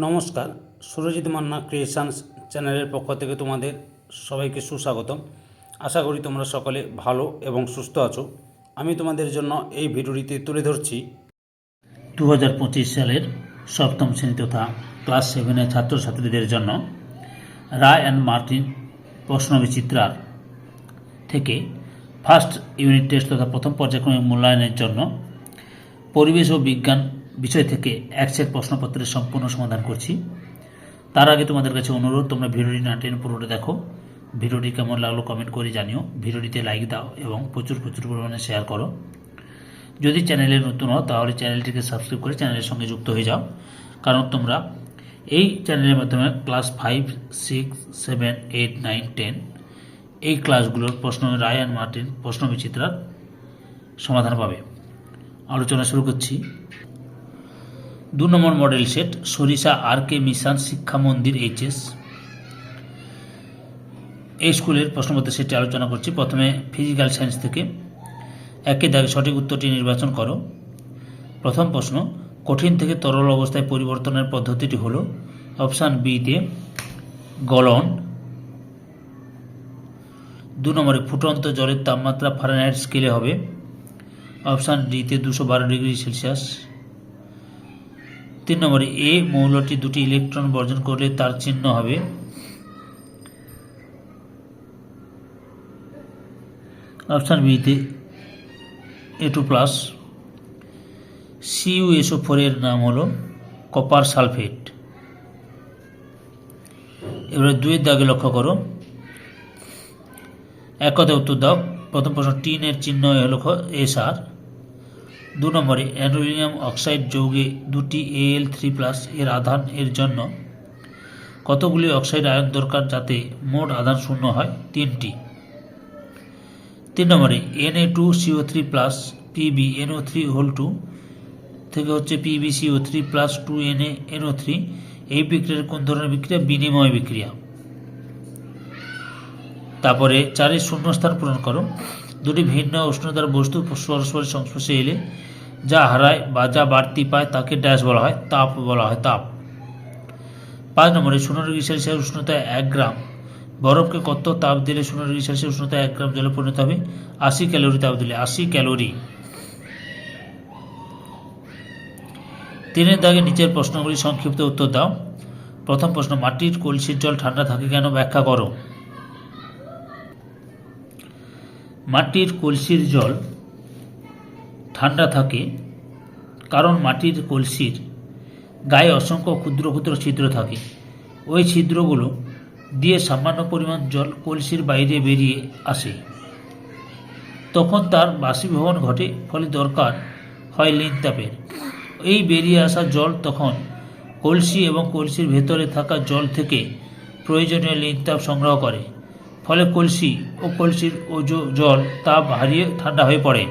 নমস্কার, সুরজিৎ মান্না ক্রিয়েশনস চ্যানেলের পক্ষ থেকে তোমাদের সবাইকে সুস্বাগতম। আশা করি তোমরা সকলে ভালো এবং সুস্থ আছো। আমি তোমাদের জন্য এই ভিডিওটিতে তুলে ধরছি দু হাজার পঁচিশ সালের সপ্তম শ্রেণি তথা ক্লাস সেভেনের ছাত্রছাত্রীদের জন্য রায় অ্যান্ড মার্টিন প্রশ্নবিচিত্রার থেকে ফার্স্ট ইউনিট টেস্ট তথা প্রথম পর্যায়ক্রমিক মূল্যায়নের জন্য পরিবেশ ও বিজ্ঞান বিষয় থেকে সেট প্রশ্নপত্রের সম্পূর্ণ সমাধান করছি। তার আগে তোমাদের কাছে অনুরোধ, তোমরা ভিডিওটি না টেনে পুরোটা দেখো। ভিডিওটি কেমন লাগল কমেন্ট করে জানিও। ভিডিওটিতে লাইক দাও এবং প্রচুর প্রচুর পরিমাণে শেয়ার করো। যদি চ্যানেলে নতুন হও, তাহলে চ্যানেলটিকে সাবস্ক্রাইব করে চ্যানেলের সঙ্গে যুক্ত হয়ে যাও। কারণ তোমরা এই চ্যানেলের মাধ্যমে class five six seven eight nine ten এই ক্লাসগুলোর প্রশ্ন রায় অ্যান্ড মার্টিন প্রশ্ন বিচিত্রার সমাধান পাবে। আলোচনা শুরু করছি। দু নম্বর মডেল সেট, সরিষা আর কে মিশন শিক্ষা মন্দির এইচএস এই স্কুলের প্রশ্নপত্র সেটটি আলোচনা করছি। প্রথমে ফিজিক্যাল সায়েন্স থেকে। একে দাগে সঠিক উত্তরটি নির্বাচন করো। প্রথম প্রশ্ন, কঠিন থেকে তরল অবস্থায় পরিবর্তনের পদ্ধতিটি হল অপশান বিতে গলন। দু নম্বরে, ফুটন্ত জলের তাপমাত্রা ফারেনহাইট স্কেলে হবে। অপশান ডিতে দুশো বারো ডিগ্রি সেলসিয়াস। তিন নম্বরে, এ মৌলটি দুটি ইলেকট্রন বর্জন করলে তার চিহ্ন হবে। অপশান বিতে এ টু প্লাস সিইউএসও ফোরের নাম হলো কপার সালফেট। এবারে দুইয়ের দাগে লক্ষ্য করো। এক কথায় উত্তর দাও। প্রথম প্রশ্ন, টিনের চিহ্ন হলো এস আর। দু নম্বরে অ্যালুমিনিয়াম অক্সাইড যৌগে দুটি এএল থ্রি প্লাস এর আধান এর জন্য কতগুলি অক্সাইড আয়ন দরকার যাতে মোট আধান শূন্য হয়? তিনটি। তিন নম্বরে N A two CO three plus PB NO three whole two থেকে হচ্ছে PB CO three plus two N A NO three এই বিক্রিয়ার কোন ধরনের বিক্রিয়া? বিনিময় বিক্রিয়া। তারপরে চারের শূন্যস্থান পূরণ করো। দুটি ভিন্ন উষ্ণতার বস্তু পরস্পরের সংস্পর্শে এলে, যা হারায় বা যা বাড়তি পায় তাকে ড্যাশ বলা হয়, তাপ বলা হয় তাপ। পাঁচ নম্বরে শূন্য ডিগ্রি সেলসিয়াস উষ্ণতায় এক গ্রাম। বরফকে কত তাপ দিলে শূন্য ডিগ্রি সেলসিয়াস উষ্ণতায় এক গ্রাম জলে পরিণত হবে? আশি ক্যালোরি তাপ দিলে আশি ক্যালোরি। তিনের দাগে নিচের প্রশ্নগুলি সংক্ষিপ্ত উত্তর দাও। প্রথম প্রশ্ন, মাটির কলসির জল ঠান্ডা থাকে কেন? ব্যাখ্যা করো। মাটির কলসির জল ঠান্ডা থাকে, কারণ মাটির কলসির গায়ে অসংখ্য ক্ষুদ্র ক্ষুদ্র ছিদ্র থাকে। ওই ছিদ্রগুলো দিয়ে সামান্য পরিমাণ জল কলসির বাইরে বেরিয়ে আসে। তখন তার বাষ্পীভবন ঘটে, ফলে দরকার হয় লিন তাপের। এই বেরিয়ে আসা জল তখন কলসি এবং কলসির ভেতরে থাকা জল থেকে প্রয়োজনীয় লিন তাপ সংগ্রহ করে। ফলে কলসি ও কলসির ওজো জল তাপ হারিয়ে ঠান্ডা হয়ে পড়ে।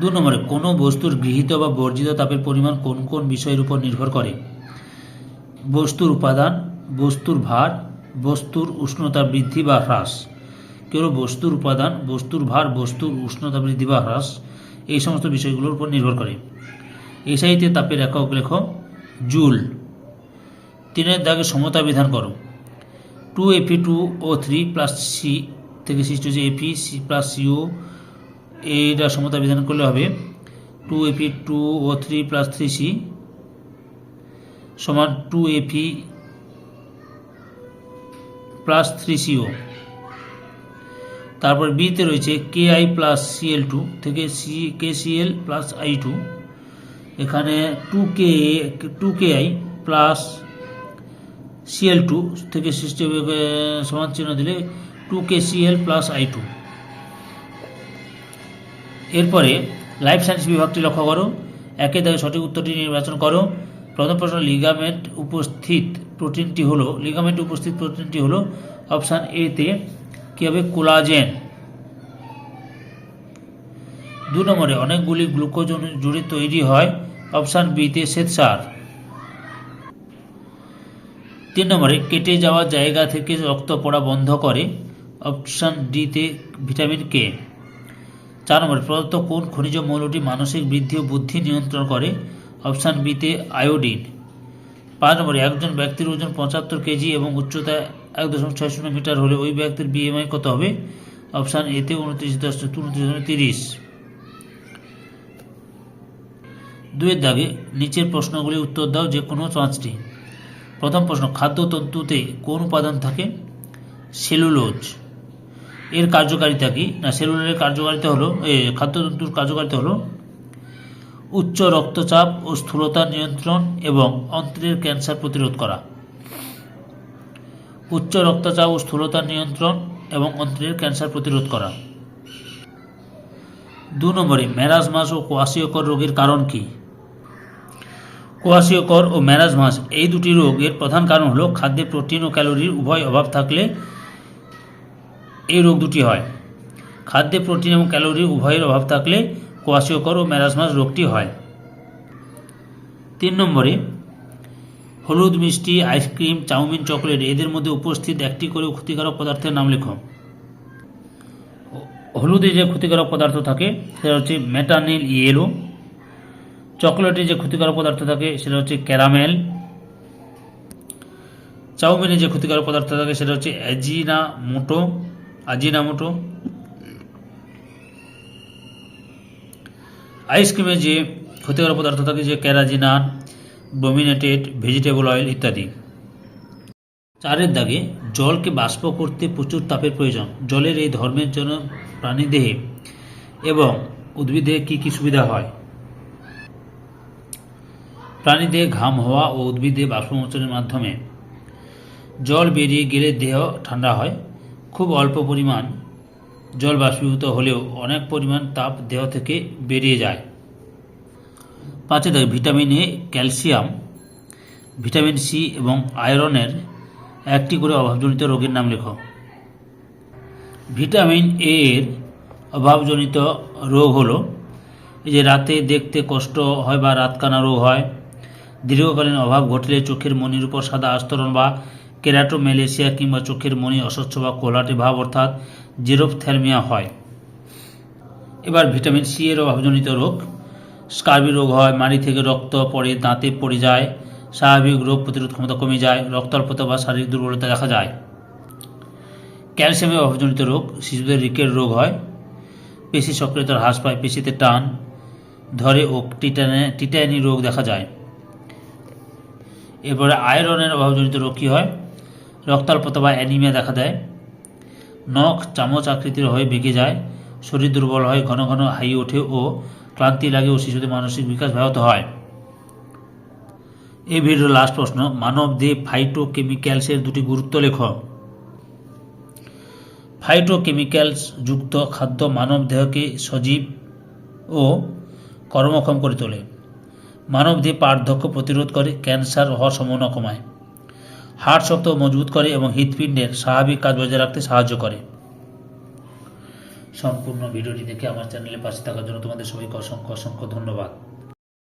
দু নম্বরে, কোনো বস্তুর গৃহীত বা বর্জিত তাপের পরিমাণ কোন কোন বিষয়ের উপর নির্ভর করে? বস্তুর উপাদান, বস্তুর ভার, বস্তুর উষ্ণতা বৃদ্ধি বা হ্রাস। কেবল বস্তুর উপাদান, বস্তুর ভার, বস্তুর উষ্ণতা বৃদ্ধি বা হ্রাস, এই সমস্ত বিষয়গুলোর উপর নির্ভর করে। এসআইতে তাপের একক লেখ, জুল। তিনের দাগে সমতা বিধান করো। Two AP two O three plus C থেকে সৃষ্টি হচ্ছে এপি সি প্লাস সিও এইটা সমতা বিধান করলে হবে। Two AP two O three plus three C সমান two AP plus three CO তারপর বিতে রয়েছে K I plus CL two থেকে C K CL plus I two এখানে two K two K I plus CL two থেকে সৃষ্টি সমান চিহ্ন দিলে two K CL plus I two এরপরে লাইফ সায়েন্স বিভাগটি লক্ষ্য করো। একে দাগে সঠিক উত্তরটি নির্বাচন করো। প্রথম প্রশ্ন লিগামেন্ট উপস্থিত প্রোটিনটি হলো লিগামেন্ট উপস্থিত প্রোটিনটি হলো অপশান এতে কী হবে কোলাজেন দু নম্বরে, অনেকগুলি গ্লুকোজ জুড়ে তৈরি হয় অপশান বিতে শ্বেতসার। তিন নম্বরে, কেটে যাওয়া জায়গা থেকে রক্ত পড়া বন্ধ করে। অপশান ডিতে ভিটামিন কে। চার নম্বরে, প্রদত্ত কোন খনিজ মৌলটি মানসিক বৃদ্ধি ও বুদ্ধি নিয়ন্ত্রণ করে? অপশান বিতে আয়োডিন। পাঁচ নম্বরে, একজন ব্যক্তির ওজন পঁচাত্তর কেজি এবং উচ্চতা এক দশমিক ছয় শূন্য মিটার হলে ওই ব্যক্তির বিএমআই কত হবে? অপশান এতে উনত্রিশ দশ উনত্রিশ দশমিক তিরিশ। দুয়ের দাগে নিচের প্রশ্নগুলি উত্তর দাও যে কোনো পাঁচটি। প্রথম প্রশ্ন খাদ্যতন্তুতে কোন উপাদান থাকে? সেলুলোজ। এর কার্যকারিতা কি? না, সেলুলোজের কার্যকারিতা হলো খাদ্যতন্তুর কার্যকারিতা হলো উচ্চ রক্তচাপ ও স্থূলতা নিয়ন্ত্রণ এবং অন্ত্রের ক্যান্সার প্রতিরোধ করা। উচ্চ রক্তচাপ ও স্থূলতা নিয়ন্ত্রণ এবং অন্ত্রের ক্যান্সার প্রতিরোধ করা। দু নম্বরে ম্যারাজমাস ও কোয়াশিয়কর রোগের কারণ কি? কোয়াশিয়কর ও ম্যারাজমাস এই দুটি রোগের প্রধান কারণ হলো খাদ্যে প্রোটিন ও ক্যালোরির উভয় অভাব থাকলে এই রোগ দুটি হয়। খাদ্যে প্রোটিন এবং ক্যালোরির উভয়ের অভাব থাকলে কোয়াশিয়কর ও ম্যারাজমাস রোগটি হয়। তিন নম্বরে, হলুদ মিষ্টি, আইসক্রিম, চাউমিন, চকলেট, এদের মধ্যে উপস্থিত একটি করে ক্ষতিকারক পদার্থের নাম লেখো। হলুদে যে ক্ষতিকারক পদার্থ থাকে, সেটা হচ্ছে মেটানিল ইয়েলো। চকলেটে যে ক্ষতিকারক পদার্থ থাকে সেটা হচ্ছে ক্যারামেল। চাউমিনে যে ক্ষতিকারক পদার্থ থাকে সেটা হচ্ছে অ্যাজিনা মোটো আজিনা মোটো আইসক্রিমে যে ক্ষতিকারক পদার্থ থাকে যে ক্যারাজিনান ব্রোমিনেটেড ভেজিটেবল অয়েল ইত্যাদি। চারের দাগে জলকে বাষ্প করতে প্রচুর তাপের প্রয়োজন। জলের এই ধর্মের জন্য প্রাণীদেহে এবং উদ্ভিদে কী কী সুবিধা হয়? প্রাণীদেহে ঘাম হওয়া ও উদ্ভিদে বাষ্পমোচনের মাধ্যমে জল বেরিয়ে গেলে দেহ ঠান্ডা হয়। খুব অল্প পরিমাণ জল বাষ্পীভূত হলেও অনেক পরিমাণ তাপ দেহ থেকে বেরিয়ে যায়। পাঁচে দাগে vitamin A, calcium, vitamin C এবং আয়রনের একটি করে অভাবজনিত রোগের নাম লেখো। ভিটামিন এ এর অভাবজনিত রোগ হলো এই যে রাতে দেখতে কষ্ট হয় বা রাতকানা রোগ হয় দীর্ঘকালীন অভাব ঘটলে চোখের মনির উপর সাদা আস্তরণ বা কেরাটোমেলেসিয়া কিংবা চোখের মনি অস্বচ্ছ বা কোলাটে ভাব অর্থাৎ জেরোপথ্যালমিয়া হয়। এবার ভিটামিন সি এর অভাবজনিত রোগ। স্কার্বি রোগ হয়, মাড়ি থেকে রক্ত পড়ে, দাঁতে পড়ে যায়, স্বাভাবিক রোগ প্রতিরোধ ক্ষমতা কমে যায়, রক্তাল্পতা বা শারীরিক দুর্বলতা দেখা যায়। ক্যালসিয়ামের অভাবজনিত রোগ, শিশুদের রিকের রোগ হয়, পেশি সক্রিয়তার হ্রাস পায়, পেশিতে টান ধরে ও টিটানে টিটানি রোগ দেখা যায়। এরপরে আয়রনের অভাবজনিত রোগ কী হয়? রক্তাল্পতা বা অ্যানিমিয়া দেখা দেয়। নখ চামচ আকৃতির হয়ে বেঁকে যায়, শরীর দুর্বল হয়, ঘন ঘন হাই ওঠে ও ক্লান্তি লাগে ও শিশুদের মানসিক বিকাশ ব্যাহত হয়। এই ভিডিওর লাস্ট প্রশ্ন, মানব দেহে ফাইটোকেমিক্যালসের দুটি গুরুত্ব লেখ। ফাইটোকেমিক্যালস যুক্ত খাদ্য মানব দেহকে সজীব ও কর্মক্ষম করে তোলে। মানব দেহে পার্থক্য প্রতিরোধ করে, ক্যান্সার হওয়ার সম্ভাবনা কমায় হাড় শক্ত মজবুত করে এবং হৃৎপিণ্ডের স্বাভাবিক কাজ বজায় রাখতে সাহায্য করে। সম্পূর্ণ ভিডিওটি দেখে আমার চ্যানেলে পাশে থাকার জন্য তোমাদের সবাইকে অসংখ্য অসংখ্য ধন্যবাদ।